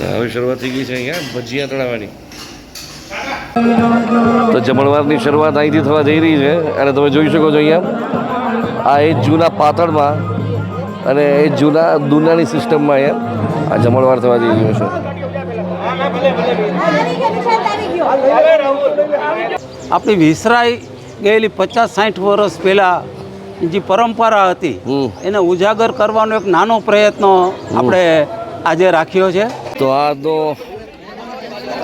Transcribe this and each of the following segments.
હવે શરૂઆત થઈ ગઈ છે અહીંયા ભજીયા તળાવવાની. તો જમણવારની શરૂઆત અહીંથી થવા જઈ રહી છે અને તમે જોઈ શકો છો અહીંયા આ એ જૂના પાતળમાં અને એ જૂના દુનાની સિસ્ટમમાં અહીંયા આ જમણવાર થવા જઈ રહ્યો છે. આપણી વિસરાઈ ગયેલી પચાસ સાઠ વર્ષ પહેલાં જે પરંપરા હતી. એને ઉજાગર કરવાનો એક નાનો પ્રયત્ન આપણે આજે રાખ્યો છે. તો આ તો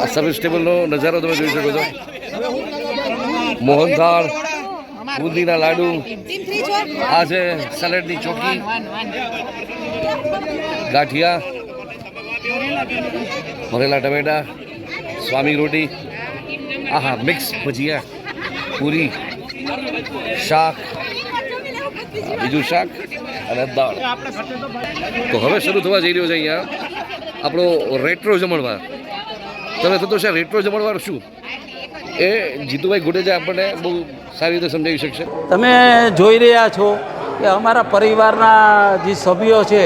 આ સર્વિસ ટેબલનો નજારો તમે જોઈ શકો છો. મોહનથાળ, બુંદીના લાડુ, આ છે સલેડની ચોકી, ગાંઠિયા, ભરેલા ટમેટા, સ્વામી રોટી, આહા મિક્સ ભજીયા, પૂરી, શાક, બીજું શાક અને દાળ. તો હવે શરૂ થવા જઈ રહ્યો છે અહીંયા. આપણો રેટ્રો જમણવાર. તમે થતો છે રેટ્રો જમણવાર શું? એ જીતુભાઈ ગુડેજા આપણને બહુ સારી રીતે સમજાવી શકશે. તમે જોઈ રહ્યા છો કે અમારા પરિવારના જે સભ્યો છે,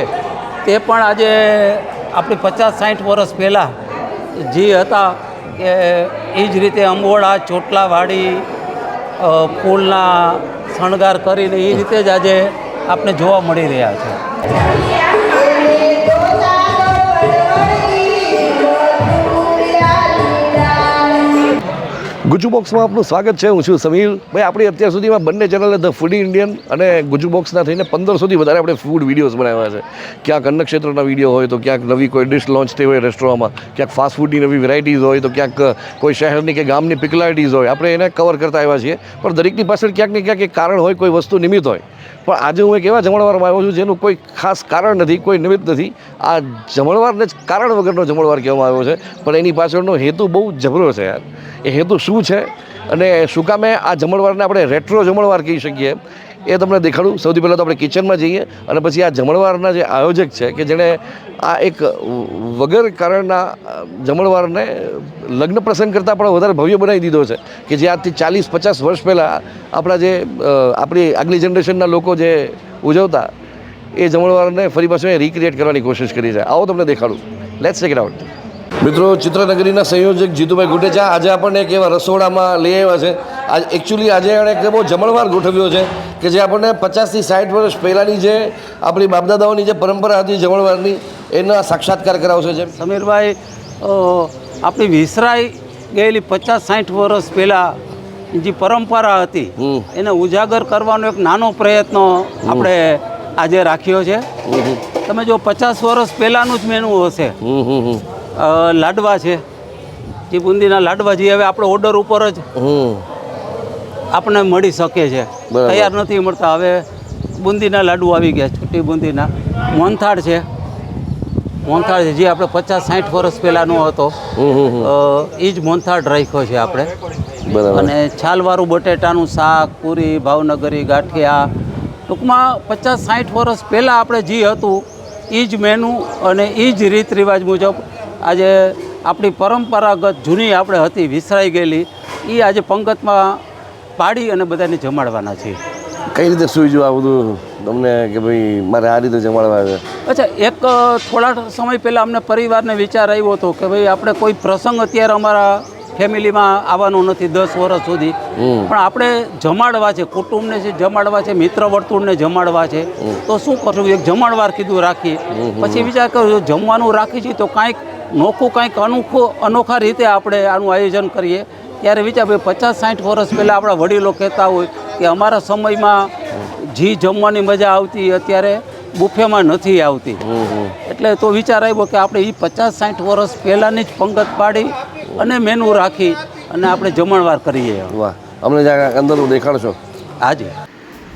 તે પણ આજે આપણી પચાસ સાઠ વર્ષ પહેલાં જે હતા કે એ જ રીતે અંબોડા, ચોટલાવાડી ફૂલના શણગાર કરીને એ રીતે જ આજે આપણે જોવા મળી રહ્યા છે. ગુજુ બોક્સમાં આપનું સ્વાગત છે. હું છું સમીર. ભાઈ, આપણી અત્યાર સુધીમાં બંને ચેનલે ધ ફૂડી ઇન્ડિયન અને ગુજુ બોક્સના થઈને પંદરસોથી વધારે આપણે ફૂડ વિડીયોઝ બનાવ્યા છે. ક્યાંક અન્ન ક્ષેત્રના વીડિયો હોય તો ક્યાંક નવી કોઈ ડિશ લોન્ચ થઈ હોય રેસ્ટોરન્ટમાં ક્યાંક ફાસ્ટ ફૂડની નવી વેરાયટીઝ હોય તો ક્યાંક કોઈ શહેરની કે ગામની પિક્યુલારિટીઝ હોય. આપણે એને કવર કરતા આવ્યા છીએ. પણ દરેકની પાછળ ક્યાંક ને ક્યાંક એક કારણ હોય, કોઈ વસ્તુ નિમિત્ત હોય. પણ આજે હું એક એવા જમણવારમાં આવ્યો છું જેનું કોઈ ખાસ કારણ નથી, કોઈ નિમિત્ત નથી. આ જમણવારને જ કારણ વગરનો જમણવાર કહેવામાં આવ્યો છે. પણ એની પાછળનો હેતુ બહુ જબરો છે યાર. એ હેતુ શું છે? અને શું કામે આ જમણવારને આપણે રેટ્રો જમણવાર કહી શકીએ? એ તમને દેખાડું. સૌથી પહેલાં તો આપણે કિચનમાં જઈએ અને પછી આ જમણવારના જે આયોજક છે, કે જેણે આ એક વગર કારણના, જમણવારને લગ્ન પ્રસંગ કરતાં પણ વધારે ભવ્ય બનાવી દીધો છે, કે જે આજથી ચાલીસ, પચાસ વર્ષ પહેલાં આપણા જે આપણી આગલી જનરેશનના લોકો જે ઉજવતા, એ જમણવારને ફરી પાછું રિક્રિએટ કરવાની કોશિશ કરી છે. આવો તમને દેખાડું. લેટ્સ ચેક ઇટ આઉટ મિત્રો ચિત્રનગરીના સંયોજક જીતુભાઈ ગુટેચા આજે આપણને એક એવા રસોડામાં લઈ આવ્યા છે. આજ એકચ્યુઅલી આજે એણે એક બહુ જમણવાર ગોઠવ્યો છે કે જે આપણને પચાસથી સાઠ વર્ષ પહેલાંની જે આપણી બાપદાદાઓની જે પરંપરા હતી જમણવારની એના સાક્ષાત્કાર કરાવશે જેમ. સમીરભાઈ આપણી વિસરાઈ ગયેલી પચાસ સાઠ વર્ષ પહેલાં જે પરંપરા હતી. એને ઉજાગર કરવાનો એક નાનો પ્રયત્ન આપણે આજે રાખ્યો છે. તમે જો પચાસ વર્ષ પહેલાંનું જ મેનુ હશે લાડવા છે. જે બુંદીના લાડવા જે હવે આપણે ઓર્ડર ઉપર જ આપણને મળી શકે છે. તૈયાર નથી મળતા. હવે બુંદીના લાડુ આવી ગયા છૂટી બુંદીના. મોનથાળ છે. મોહનથાળ છે જે આપણે પચાસ સાઠ વર્ષ પહેલાંનો હતો. એ જ મોહનથાળ રાખ્યો છે આપણે. અને છાલવાળું બટેટાનું શાક પૂરી ભાવનગરી ગાંઠિયા. ટૂંકમાં પચાસ સાઠ વર્ષ પહેલાં આપણે જે હતું એ જ મેનુ અને એ જ રીત રિવાજ મુજબ આજે આપણી પરંપરાગત જૂની આપણે હતી વિસરાઈ ગયેલી એ આજે પંગતમાં પાડી અને બધાને જમાડવાના છે કઈ રીતે સૂઈ આ બધું? તમને કે ભાઈ મારે આ રીતે જમાડવા છે? અચ્છા એક થોડા સમય પહેલાં અમને પરિવારને વિચાર આવ્યો હતો કે ભાઈ આપણે કોઈ પ્રસંગ અત્યારે અમારા ફેમિલીમાં આવવાનો નથી દસ વર્ષ સુધી. પણ આપણે જમાડવા છે કુટુંબને જે જમાડવા છે મિત્ર વર્તુળને જમાડવા છે તો શું કરશું? એક જમાડવાર કીધું રાખીએ પછી વિચાર કરું જમવાનું રાખી છીએ તો કાંઈક નોખું કાંઈક અનોખું અનોખા રીતે આપણે આનું આયોજન કરીએ. ત્યારે વિચાર ભાઈ પચાસ સાઠ વર્ષ પહેલાં આપણા વડીલો કહેતા હોય કે અમારા સમયમાં જી જમવાની મજા આવતી અત્યારે બુફેમાં નથી આવતી. એટલે તો વિચાર આવ્યો કે આપણે એ પચાસ સાઠ વર્ષ પહેલાંની જ પંગત પાડી અને મેનુ રાખી અને આપણે જમણવાર કરીએ. વાહ. અમને અંદર દેખાડશો. હાજી.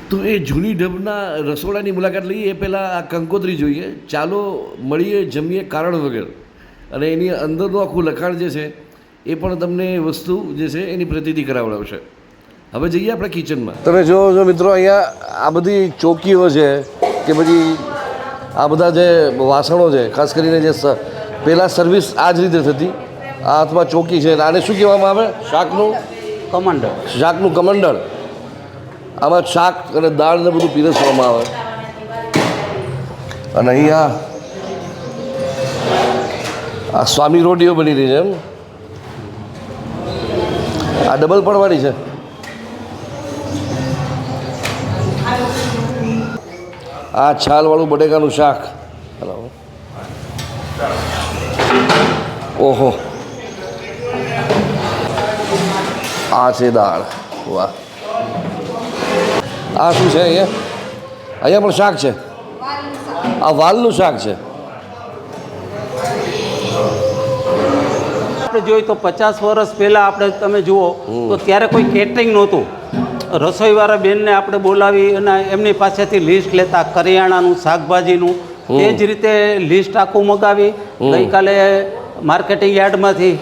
તો એ જૂની ઢબના રસોડાની મુલાકાત લઈએ એ પહેલાં આ કંકોત્રી જોઈએ. ચાલો મળીએ જમીએ કારણ વગર. અને એની અંદરનું આખું લખાણ જે છે એ પણ તમને વસ્તુ જે છે એની પ્રતિતિ કરાવડાવશે. હવે જઈએ આપણે કિચનમાં. તમે જો જો મિત્રો અહીંયા આ બધી ચોકીઓ છે કે પછી આ બધા જે વાસણો છે ખાસ કરીને જે સ- પહેલાં સર્વિસ આ જ રીતે થતી. આ હાથમાં ચોકી છે. અને આને શું કહેવામાં આવે? શાકનું કમંડળ. શાકનું કમંડળ. આમાં શાક અને દાળ ને બધું પીરસવામાં આવે. અને અહીંયા આ સ્વામી રોટીઓ બની રહી છે એમ. આ ડબલ પડવાની છે. આ છાલવાળું બટેકાનું શાક. હલો. ઓહો. આ છે દાળ. વાહ. આ શું છે અહીંયા? અહીંયા પણ શાક છે? આ વાલનું શાક છે? આપણે જોઈએ તો પચાસ વર્ષ પહેલાં આપણે તમે જુઓ તો ત્યારે કોઈ કેટરિંગ નહોતું. રસોઈવાળા બેનને આપણે બોલાવી અને એમની પાસેથી લિસ્ટ લેતા કરિયાણાનું શાકભાજીનું તે જ રીતે લિસ્ટ આખું મગાવી. ગઈકાલે માર્કેટિંગ યાર્ડમાંથી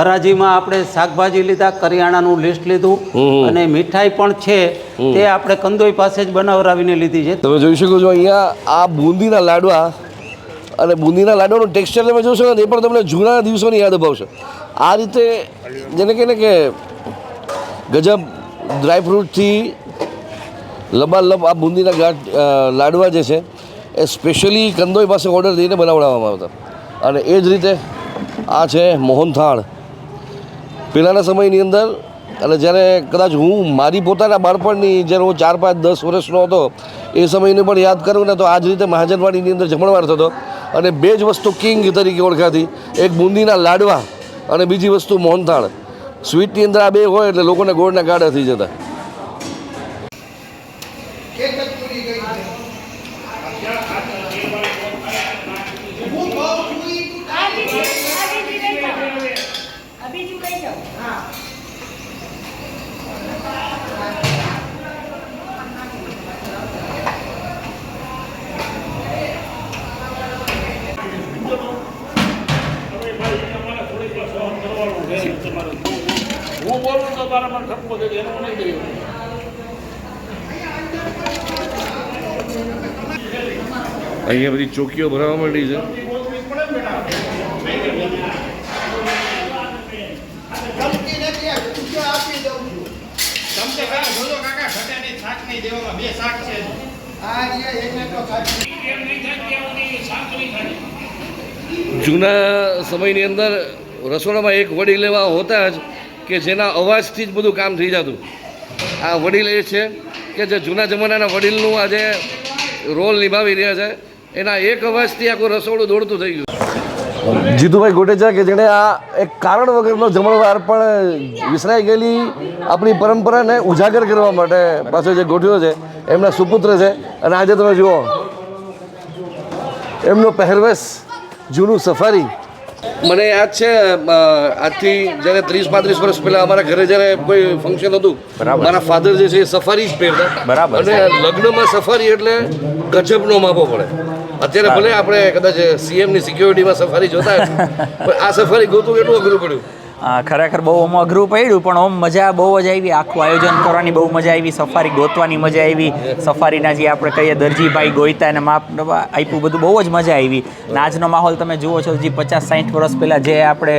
હરાજીમાં આપણે શાકભાજી લીધા કરિયાણાનું લિસ્ટ લીધું. અને મીઠાઈ પણ છે. તે આપણે કંદોઈ પાસે જ બનાવરાવીને લીધી છે. તમે જોઈ શકો છો અહીંયા આ બુંદીના લાડવા અને બુંદીના લાડુનું ટેક્સચર તમે જોશો ને એ પણ તમને જૂના દિવસોની યાદ અપાવશે. આ રીતે જેને કહે ને કે ગજબ ડ્રાયફ્રૂટથી લબાલબ આ બુંદીના ગાંઠ લાડવા જે છે, એ સ્પેશિયલી કંદોઈ પાસે ઓર્ડર દઈને બનાવડાવવામાં આવતા. અને એ જ રીતે આ છે મોહનથાળ પહેલાંના સમયની અંદર અને જ્યારે કદાચ હું મારી પોતાના બાળપણની જ્યારે હું ચાર પાંચ દસ વર્ષનો હતો, એ સમયને પણ યાદ કરું ને તો આ જ રીતે મહાજનવાડીની અંદર જમણવાર થતો. અને બે જ વસ્તુ કિંગ તરીકે ઓળખાતી. એક બુંદીના લાડવા અને બીજી વસ્તુ મોહનથાળ. સ્વીટની અંદર આ બે હોય એટલે લોકોને ગોળના ગાડા થઈ જતા અભી તું લઈ જાઓ હા અહીંયા બધી ચોકીઓ ભરાવા માંડી છે ચમચે કાકા જોજો કાકા ઘટે નહીં શાક નહીં દેવામાં બે શાક છે. જૂના સમયની અંદર રસોડામાં એક વડીલ એવા હોતા જ કે જેના અવાજથી જ બધું કામ થઈ જતું. આ વડીલ એ છે કે જે જૂના જમાનાના વડીલનું આજે રોલ નિભાવી રહ્યા છે, એના એક અવાજથી આખું રસોડું દોડતું થઈ ગયું. જીતુભાઈ ગોટેચા કે જેણે આ એક કારણ વગરનો જમણવાર પણ વિસરાઈ ગયેલી આપણી પરંપરાને ઉજાગર કરવા માટે પાછો જે ગોઠવ્યો છે, એમના સુપુત્ર છે. અને આજે તમે જુઓ, એમનો પહેરવેશ, જૂનું સફારી મને યાદ છે આજથી જ્યારે ત્રીસ પાંત્રીસ વર્ષ પહેલા અમારા ઘરે જ્યારે કોઈ ફંક્શન હતું મારા ફાધર જે છે એ સફારી જ પહેરતા. બરાબર અને લગ્નમાં સફારી એટલે ગજબનો માપો પડે. અત્યારે ભલે આપણે કદાચ સીએમની સિક્યોરિટીમાં સફારી જોતા પણ આ સફારી ગોતું એટલું અઘરું પડ્યું. ખરેખર બહુ આમ અઘરું પડ્યું, પણ આમ મજા બહુ જ આવી. આખું આયોજન કરવાની બહુ મજા આવી, સફારી ગોતવાની મજા આવી. સફારીના જે આપણે કહીએ દરજીભાઈ, ગોઈતા અને માપ આપ્યું બધું બહુ જ મજા આવી. આજનો માહોલ તમે જુઓ છો જે પચાસ સાઠ વર્ષ પહેલાં જે આપણે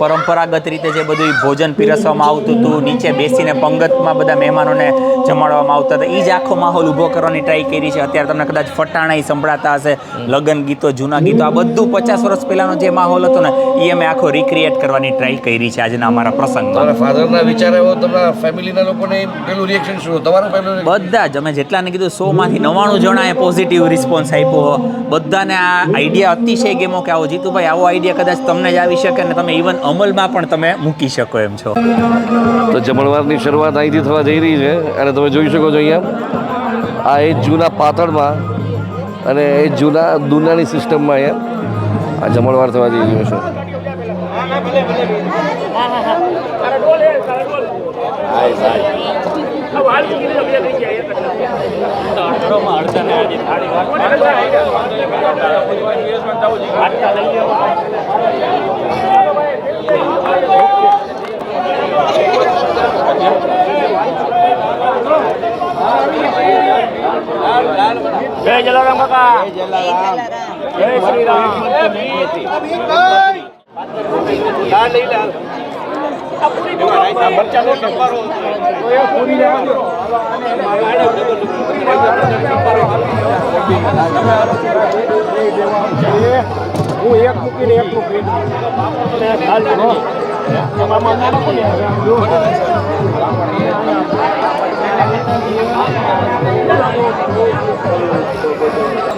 પરંપરાગત રીતે જે બધું ભોજન પીરસવામાં આવતું હતું નીચે બેસીને પંગતમાં બધા મહેમાનોને જમાડવામાં આવતા હતા એ જ આખો માહોલ ઊભો કરવાની ટ્રાય કરી છે. અત્યારે તમને કદાચ ફટાણા સંભળાતા હશે લગ્ન ગીતો જૂના ગીતો આ બધું પચાસ વર્ષ પહેલાંનો જે માહોલ હતો ને એ અમે આખો રિક્રિએટ કરવાની ટ્રાય કરી છે આજના અમારા પ્રસંગમાં. ફાધરના વિચાર એવો તમારા ફેમિલીના લોકોને પેલું રિએક્શન શું તમારું પહેલું બધા જ અમે જેટલાને કીધું સોમાંથી નવ્વાણું જણાએ પોઝિટિવ રિસ્પોન્સ આપ્યો બધાને આ આઈડિયા અતિશય ગેમો કે આવો જીતુભાઈ આવો આઈડિયા કદાચ તમને જ આવી શકે ને તમે ઇવન જીવન અમલમાં પણ તમે મૂકી શકો એમ છો. તો જમણવારની શરૂઆત અહીંથી થવા જઈ રહી છે. અને તમે જોઈ શકો છો અહીંયા, આ એ જૂના પાતળમાં અને એ જૂના દુનિયાની સિસ્ટમમાં અહીંયા આ જમણવાર થવા જઈ રહ્યો છે. જય જલારામ કાકા. જય જલારામ. જય શ્રી રામ હું એક મૂકીને એક મૂકી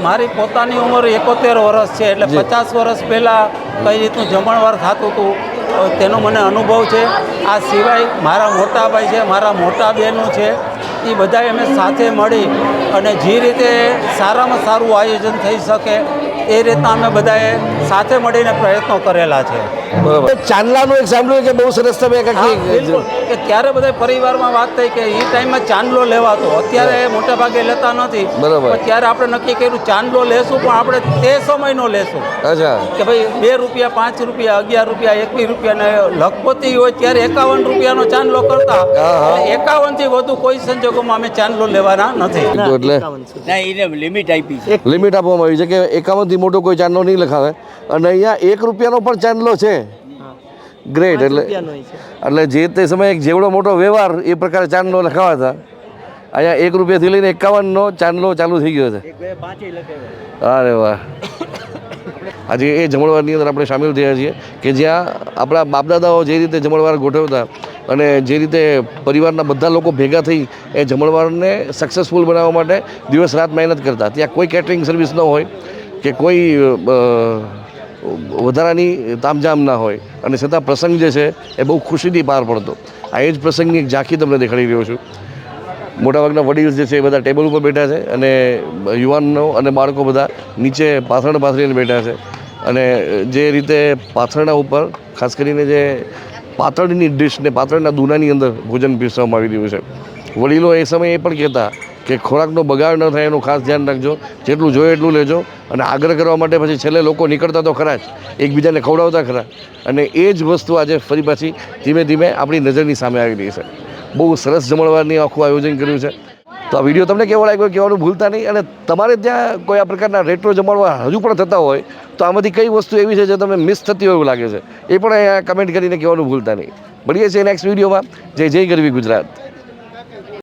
મારી પોતાની ઉંમર એકોતેર વર્ષ છે એટલે પચાસ વર્ષ પહેલાં કઈ રીતનું જમણવાર થતું હતું તેનો મને અનુભવ છે. આ સિવાય મારા મોટા ભાઈ છે મારા મોટા બહેનો છે એ બધાએ અમે સાથે મળી અને જે રીતે સારામાં સારું આયોજન થઈ શકે એ રીતના અમે બધાએ સાથે મળીને પ્રયત્નો કરેલા છે. બરાબર. ચાંદલાનું એક સાંભળ્યું કે બહુ સરસ તમે. કે ત્યારે બધા પરિવારમાં વાત થઈ કે એ ટાઈમમાં ચાંદલો લેવાતો. અત્યારે મોટા ભાગે લેતા નથી. બરાબર. ત્યારે આપણે નક્કી કર્યું ચાંદલો લેશું પણ આપણે તે સમયનો લેશું. અચ્છા. કે ભાઈ બે રૂપિયા પાંચ રૂપિયા અગિયાર રૂપિયા એકવીસ રૂપિયા ને લખપતિ હોય ત્યારે એકાવન રૂપિયાનો ચાંદલો કરતા. એકાવનથી વધુ કોઈ સંજોગોમાં અમે ચાંદલો લેવાના નથી. એટલે લિમિટ આપી છે. લિમિટ આપવામાં આવી છે કે એકાવનથી મોટો કોઈ ચાંદલો નહીં લખાવે. અને અહીંયા એક રૂપિયાનો પણ ચાંદલો છે. ગ્રેટ એટલે એટલે જે તે સમયે એક જેવડો મોટો વ્યવહાર એ પ્રકારે ચાંદલો લખાવા હતા. અહીંયા એક રૂપિયાથી લઈને એકાવનનો ચાંદલો ચાલુ થઈ ગયો છે. અરે વાહ. આજે એ જમણવારની અંદર આપણે સામેલ થયા છીએ કે જ્યાં આપણા બાપદાદાઓ જે રીતે જમણવાર ગોઠવતા અને જે રીતે પરિવારના બધા લોકો ભેગા થઈ એ જમણવારને સક્સેસફુલ બનાવવા માટે દિવસ રાત મહેનત કરતા. ત્યાં કોઈ કેટરિંગ સર્વિસ ન હોય. કે કોઈ વધારાની તામઝામ ના હોય. અને છતાં પ્રસંગ જે છે, એ બહુ ખુશીથી પાર પડતો. આ એ જ પ્રસંગની એક ઝાંખી તમને દેખાડી રહ્યો છું. મોટાભાગના વડીલ જે છે એ બધા ટેબલ ઉપર બેઠા છે અને યુવાનો અને બાળકો બધા નીચે પાથરણ પાથરીને બેઠા છે. અને જે રીતે પાથરણા ઉપર, ખાસ કરીને જે પાતળની ડિશ ને પાતળના દૂનાની અંદર ભોજન પીરસવામાં આવી રહ્યું છે. વડીલો એ સમયે એ પણ કહેતા કે ખોરાકનો બગાડ ન થાય એનું ખાસ ધ્યાન રાખજો. જેટલું જોઈએ એટલું લેજો અને આગ્રહ કરવા માટે પછી છેલ્લે લોકો નીકળતા તો ખરા જ, એકબીજાને ખવડાવતા ખરા. અને એ જ વસ્તુ આજે ફરી પાછી ધીમે ધીમે આપણી નજરની સામે આવી રહી છે. બહુ સરસ જમણવારની આખું આયોજન કર્યું છે. તો આ વીડિયો તમને કેવો લાગ્યો કહેવાનું ભૂલતા નહીં અને તમારે ત્યાં કોઈ આ પ્રકારના રેટ્રો જમાડવા હજુ પણ થતા હોય, તો આમાંથી કઈ વસ્તુ એવી છે જે તમને મિસ થતી હોય એવું લાગે છે? એ પણ અહીંયા કમેન્ટ કરીને કહેવાનું ભૂલતા નહીં. મળીએ છીએ નેક્સ્ટ વિડીયોમાં. જય જય ગરવી ગુજરાત.